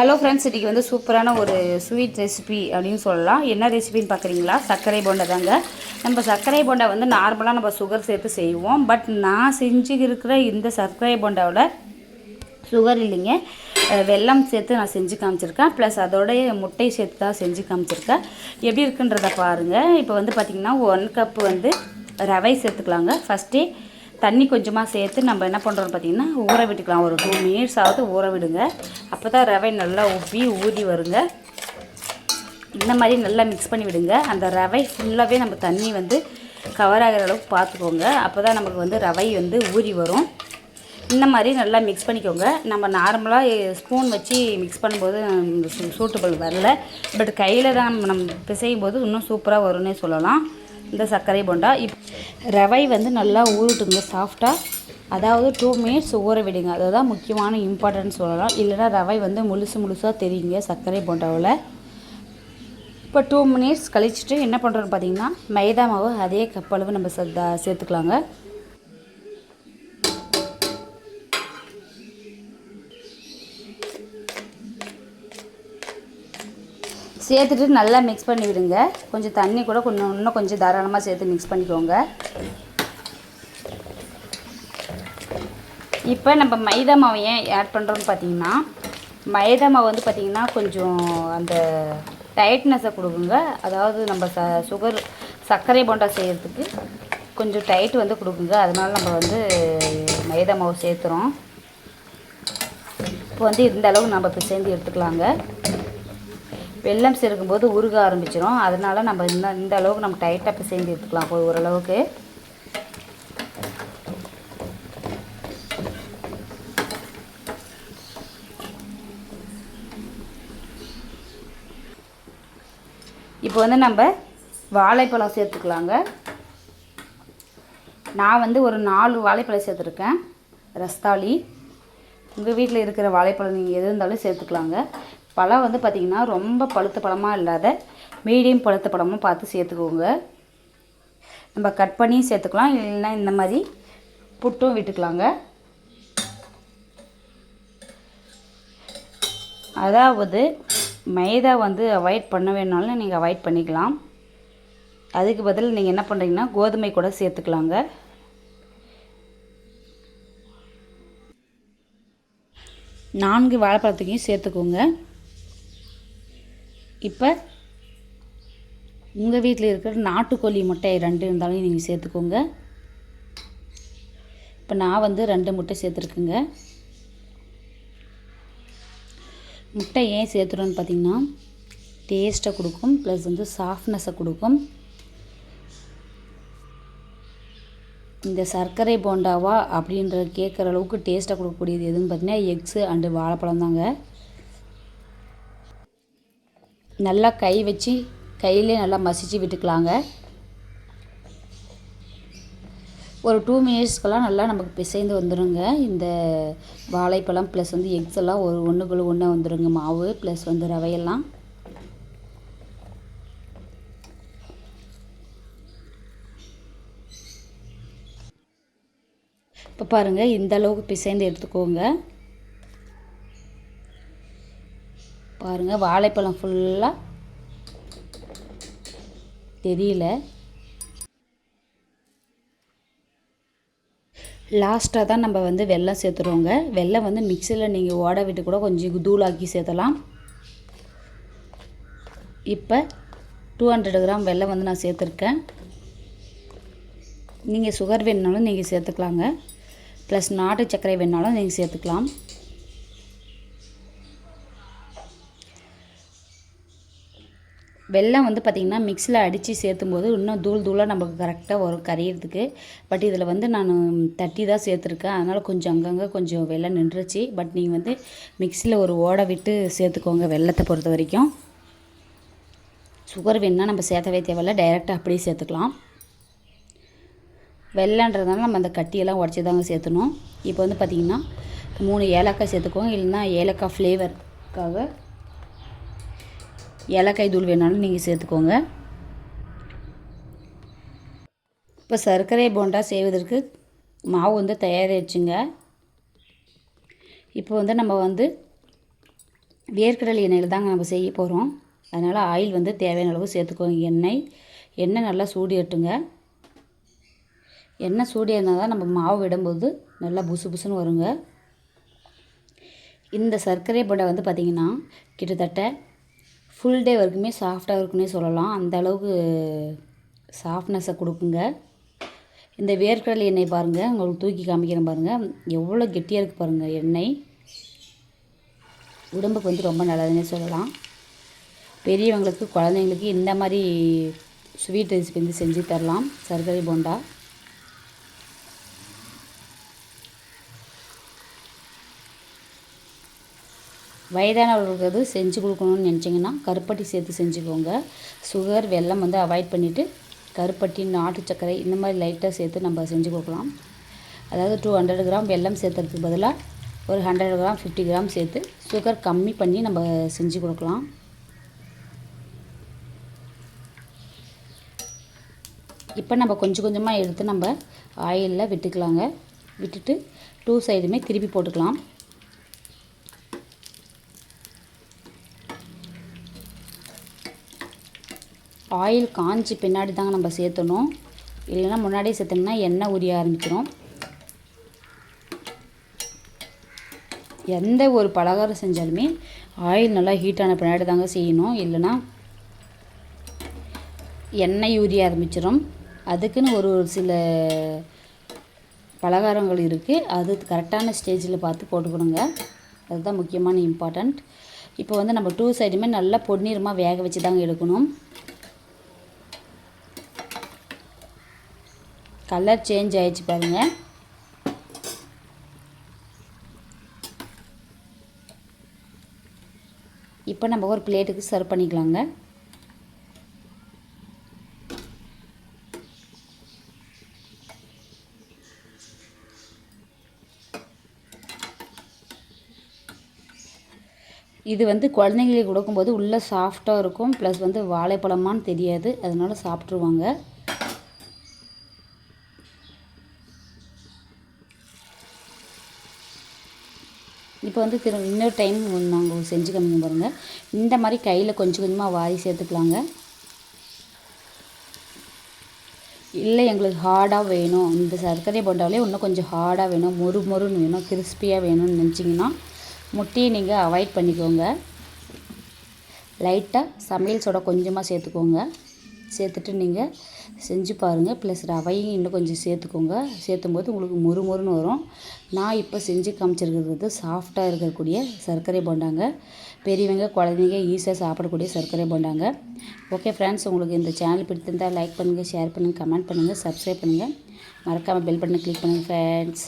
Hello friends இன்றைக்கி வந்து சூப்பரான ஒரு ஸ்வீட் ரெசிபி அப்படின்னு சொல்லலாம். என்ன ரெசிபின்னு பார்க்குறீங்களா சர்க்கரை போண்டை தாங்க. நம்ம சர்க்கரை போண்டா வந்து நார்மலாக நம்ம சுகர் சேர்த்து செய்வோம். பட் நான் செஞ்சு இருக்கிற இந்த சர்க்கரை போண்டாவில் சுகர் இல்லைங்க. வெல்லம் சேர்த்து நான் செஞ்சு காமிச்சிருக்கேன். ப்ளஸ் அதோடைய முட்டை சேர்த்து தான் செஞ்சு காமிச்சிருக்கேன். எப்படி இருக்குன்றத பாருங்கள் இப்போ வந்து பார்த்திங்கன்னா ஒன் கப்பு வந்து ரவை சேர்த்துக்கலாங்க. ஃபஸ்ட்டே தண்ணி கொஞ்சமாக சேர்த்து நம்ம என்ன பண்ணுறோம்னு பார்த்திங்கன்னா ஊற விட்டுக்கலாம். ஒரு டூ மினிட்ஸ் ஆகுது ஊற விடுங்க. அப்போ தான் ரவை நல்லா உப்பி ஊறி வருங்க. இந்த மாதிரி நல்லா மிக்ஸ் பண்ணி விடுங்க. அந்த ரவை ஃபுல்லாகவே நம்ம தண்ணி வந்து கவர் ஆகிற அளவுக்கு பார்த்துக்கோங்க அப்போ தான் நமக்கு வந்து ரவை வந்து ஊறி வரும். இந்த மாதிரி நல்லா மிக்ஸ் பண்ணிக்கோங்க. நம்ம நார்மலாக ஸ்பூன் வச்சு மிக்ஸ் பண்ணும்போது சூட்டபிள் வரல. பட் கையில் தான் நம்ம நம்ம பிசையும் போது இன்னும் சூப்பராக வரும்னே சொல்லலாம். இந்த சர்க்கரை போண்டா. இப் ரவை வந்து நல்லா ஊறட்டுங்க சாஃப்டாக அதாவது டூ மினிட்ஸ் ஊற விடுங்க. அதுதான் முக்கியமான இம்பார்ட்டன்ஸ் சொல்லலாம். இல்லைன்னா ரவை வந்து முழுசு முழுசாக தெரியுங்க சர்க்கரை போண்டாவில். இப்போ டூ மினிட்ஸ் கழிச்சிட்டு என்ன பண்ணுறோன்னு பார்த்தீங்கன்னா மைதா மாவு அதே கப்பளவு நம்ம சே சேர்த்துக்கலாங்க. சேர்த்துட்டு நல்லா மிக்ஸ் பண்ணி விடுங்க கொஞ்சம் தண்ணி கூட கொஞ்சம் இன்னும் கொஞ்சம் தாராளமாக சேர்த்து மிக்ஸ் பண்ணிக்கோங்க. இப்போ நம்ம மைதா மாவு ஏன் ஆட் பண்ணுறோன்னு பார்த்தீங்கன்னா மைதா மாவு வந்து பார்த்திங்கன்னா கொஞ்சம் அந்த டைட்னஸை கொடுக்குங்க. அதாவது நம்ம ச சுகர் சர்க்கரை போண்டா செய்கிறதுக்கு கொஞ்சம் டைட் வந்து கொடுக்குங்க. அதனால் நம்ம வந்து மைதா மாவு சேர்த்துறோம். இப்போ வந்து இந்த அளவுக்கு நம்ம சேர்ந்து எடுத்துக்கலாங்க. வெள்ளம் சேர்க்கும்போது உருக ஆரம்பிச்சிடும் அதனால் நம்ம இந்த இந்த அளவுக்கு நம்ம டைட்டாக இப்போ சேர்ந்து எடுத்துக்கலாம். போய் ஓரளவுக்கு இப்போ வந்து நம்ம வாழைப்பழம் சேர்த்துக்கலாங்க. நான் வந்து ஒரு நாலு வாழைப்பழம் சேர்த்துருக்கேன். ரஸ்தாளி. உங்கள் வீட்டில் இருக்கிற வாழைப்பழம் நீங்கள் எது இருந்தாலும் சேர்த்துக்கலாங்க. பழம் வந்து பார்த்திங்கன்னா ரொம்ப பழுத்த பழமாக இல்லாத மீடியம் பழுத்த பழமும் பார்த்து சேர்த்துக்கோங்க. நம்ம கட் பண்ணி சேர்த்துக்கலாம். இல்லைன்னா இந்த மாதிரி புட்டும் விட்டுக்கலாங்க. அதாவது மைதா வந்து அவாய்ட் பண்ண வேணாலும் நீங்கள் அவாய்ட் பண்ணிக்கலாம். அதுக்கு பதில் நீங்கள் என்ன பண்ணுறீங்கன்னா கோதுமை கூட சேர்த்துக்கலாங்க. நான்கு வாழைப்பழத்துக்கையும் சேர்த்துக்கோங்க. இப்போ உங்கள் வீட்டில் இருக்கிற நாட்டுக்கோழி முட்டை ரெண்டு இருந்தாலும் நீங்கள் சேர்த்துக்கோங்க. இப்போ நான் வந்து ரெண்டு முட்டை சேர்த்துருக்குங்க. முட்டை ஏன் சேர்த்துறோன்னு பார்த்தீங்கன்னா டேஸ்ட்டை கொடுக்கும் ப்ளஸ் வந்து சாஃப்ட்னஸை கொடுக்கும். இந்த சர்க்கரை போண்டாவா அப்படின்ற கேட்குற அளவுக்கு டேஸ்ட்டாக கொடுக்கக்கூடியது எதுன்னு பார்த்தீங்கன்னா எக்ஸு அண்டு வாழைப்பழம் தாங்க நல்லா கை வச்சு கையிலே நல்லா மசிச்சு விட்டுக்கலாங்க. ஒரு டூ மினிட்ஸ்க்கெல்லாம் நல்லா நமக்கு பிசைந்து வந்துடுங்க இந்த வாழைப்பழம் ப்ளஸ் வந்து எக்ஸ் எல்லாம் ஒரு ஒன்றுக்குள்ள ஒன்றா வந்துடுங்க மாவு ப்ளஸ் வந்து ரவையெல்லாம். இப்போ பாருங்கள் இந்த அளவுக்கு பிசைந்து எடுத்துக்கோங்க. பாருங்கள் வாழைப்பழம் ஃபுல்லாக தெரியல. லாஸ்ட்டாக தான் நம்ம வந்து வெள்ளம் சேர்த்துருவோங்க வெள்ளம் வந்து மிக்சியில் நீங்கள் ஓட விட்டு கூட கொஞ்சம் தூளாக்கி சேர்த்தலாம். இப்போ டூ ஹண்ட்ரட் கிராம் வெள்ளம் வந்து நான் சேர்த்துருக்கேன். நீங்கள் சுகர் வேணுனாலும் நீங்கள் சேர்த்துக்கலாங்க. ப்ளஸ் நாட்டு சர்க்கரை வேணுனாலும் நீங்கள் சேர்த்துக்கலாம். வெள்ளம் வந்து பார்த்திங்கன்னா மிக்சியில் அடித்து சேர்த்தும் போது இன்னும் தூள் தூளாக நமக்கு கரெக்டாக வரும் கரையிறதுக்கு. பட் இதில் வந்து நான் தட்டி தான் சேர்த்துருக்கேன். அதனால் கொஞ்சம் அங்கங்கே கொஞ்சம் வெள்ளம் நின்றுச்சு. பட் நீங்கள் வந்து மிக்சியில் ஒரு ஓட விட்டு சேர்த்துக்கோங்க வெள்ளத்தை பொறுத்த வரைக்கும். சுகர் வேணுன்னா நம்ம சேர்த்தவே தேவையில்ல. டைரெக்டாக அப்படியே சேர்த்துக்கலாம். வெள்ளன்றதுனால நம்ம அந்த கட்டியெல்லாம் உடச்சி தாங்க சேர்த்தணும். இப்போ வந்து பார்த்திங்கன்னா மூணு ஏலக்காய் சேர்த்துக்கோங்க. இல்லைன்னா ஏலக்காய் ஃப்ளேவருக்காக ஏலக்காய் தூள் வேணாலும் நீங்கள் சேர்த்துக்கோங்க. இப்போ சர்க்கரை போண்டா செய்வதற்கு மாவு வந்து தயாரிச்சுங்க இப்போ வந்து நம்ம வந்து வேர்க்கடலை எண்ணெயில் தாங்க நம்ம செய்ய போகிறோம் அதனால் ஆயில் வந்து தேவையான அளவு சேர்த்துக்கோங்க. எண்ணெய் எண்ணெய் நல்லா சூடு எட்டுங்க. எண்ணெய் சூடு இருந்தால் தான் நம்ம மாவு விடும்போது நல்லா புசு புசுன்னு வருங்க. இந்த சர்க்கரை போண்டா வந்து பார்த்திங்கன்னா கிட்டத்தட்ட ஃபுல் டே வரைக்குமே சாஃப்டாக இருக்குன்னே சொல்லலாம். அந்த அளவுக்கு சாஃப்ட்னஸை கொடுக்குங்க. இந்த வேர்க்கடலை எண்ணெய் பாருங்கள் உங்களுக்கு தூக்கி காமிக்கிறேன் பாருங்கள் எவ்வளோ கெட்டியாக இருக்குது பாருங்கள் எண்ணெய். உடம்புக்கு வந்து ரொம்ப நல்லதுன்னே சொல்லலாம். பெரியவங்களுக்கு குழந்தைங்களுக்கு இந்த மாதிரி ஸ்வீட் ரெசிபி வந்து செஞ்சு தரலாம். சர்க்கரை போண்டா. வயதானவர்களுக்கு அது செஞ்சு கொடுக்கணும்னு நினச்சிங்கன்னா கருப்பட்டி சேர்த்து செஞ்சுக்கோங்க. சுகர் வெல்லம் வந்து அவாய்ட் பண்ணிவிட்டு கருப்பட்டி நாட்டு சர்க்கரை இந்த மாதிரி லைட்டாக சேர்த்து நம்ம செஞ்சு கொடுக்கலாம். அதாவது டூ ஹண்ட்ரட் கிராம் வெல்லம் சேர்த்துறதுக்கு பதிலாக ஒரு ஹண்ட்ரட் கிராம் ஃபிஃப்டி கிராம் சேர்த்து சுகர் கம்மி பண்ணி நம்ம செஞ்சு கொடுக்கலாம். இப்போ நம்ம கொஞ்சம் கொஞ்சமாக எடுத்து நம்ம ஆயிலில் விட்டுக்கலாங்க. விட்டுட்டு டூ சைடுமே திருப்பி போட்டுக்கலாம். ஆயில் காஞ்சி பின்னாடி தாங்க நம்ம சேர்த்தணும். இல்லைன்னா முன்னாடியே சேர்த்தோம்னா எண்ணெய் உரிய ஆரம்பிக்கிறோம் எந்த ஒரு பலகாரம் செஞ்சாலுமே ஆயில் நல்லா ஹீட்டான பின்னாடி தாங்க செய்யணும். இல்லைன்னா எண்ணெய் உரிய ஆரம்பிச்சிடும் அதுக்குன்னு ஒரு ஒரு சில பலகாரங்கள் இருக்குது அது கரெக்டான ஸ்டேஜில் பார்த்து போட்டுக்கணுங்க. அதுதான் முக்கியமான இம்பார்ட்டண்ட் இப்போ வந்து நம்ம டூ சைடுமே நல்லா பொன்னீரமாக வேக வச்சு தாங்க எடுக்கணும். கலர் சேஞ்ச் ஆயிடுச்சு பாருங்கள் இப்போ நம்ம ஒரு பிளேட்டுக்கு சர்வ் பண்ணிக்கலாங்க. இது வந்து குழந்தைங்களுக்கு கொடுக்கும்போது உள்ளே சாஃப்டாக இருக்கும் ப்ளஸ் வந்து வாழைப்பழமான்னு தெரியாது அதனால் சாப்பிட்ருவாங்க இப்போ வந்து திரு இன்னொரு டைம் நாங்கள் செஞ்சு காமிங்க பாருங்கள் இந்த மாதிரி கையில் கொஞ்சம் கொஞ்சமாக வாரி சேர்த்துக்கலாங்க. இல்லை எங்களுக்கு ஹார்டாக வேணும். இந்த சர்க்கரை போண்டாவிலே இன்னும் கொஞ்சம் ஹார்டாக வேணும். மொறு மொறுன்னு வேணும். கிறிஸ்பியாக வேணும்னு நினச்சிங்கன்னா முட்டையை நீங்கள் அவாய்ட் பண்ணிக்கோங்க. லைட்டாக சமையல் சோடா கொஞ்சமாக சேர்த்துக்கோங்க. சேர்த்துட்டு நீங்கள் செஞ்சு பாருங்கள் ப்ளஸ் ரவையும் இன்னும் கொஞ்சம் சேர்த்துக்கோங்க. சேர்த்தும் போது உங்களுக்கு மொறு மொறுன்னு வரும். நான் இப்போ செஞ்சு காமிச்சிருக்கிறது வந்து சாஃப்டாக இருக்கக்கூடிய சர்க்கரை போண்டாங்க. பெரியவங்க குழந்தைங்க ஈஸியாக சாப்பிடக்கூடிய சர்க்கரை போண்டாங்க. ஓகே ஃப்ரெண்ட்ஸ் உங்களுக்கு இந்த சேனல் பிடித்திருந்தால் லைக் பண்ணுங்கள் ஷேர் பண்ணுங்கள் கமெண்ட் பண்ணுங்கள் சப்ஸ்கிரைப் பண்ணுங்கள் மறக்காமல் பெல் பட்டனை கிளிக் பண்ணுங்கள் ஃப்ரெண்ட்ஸ்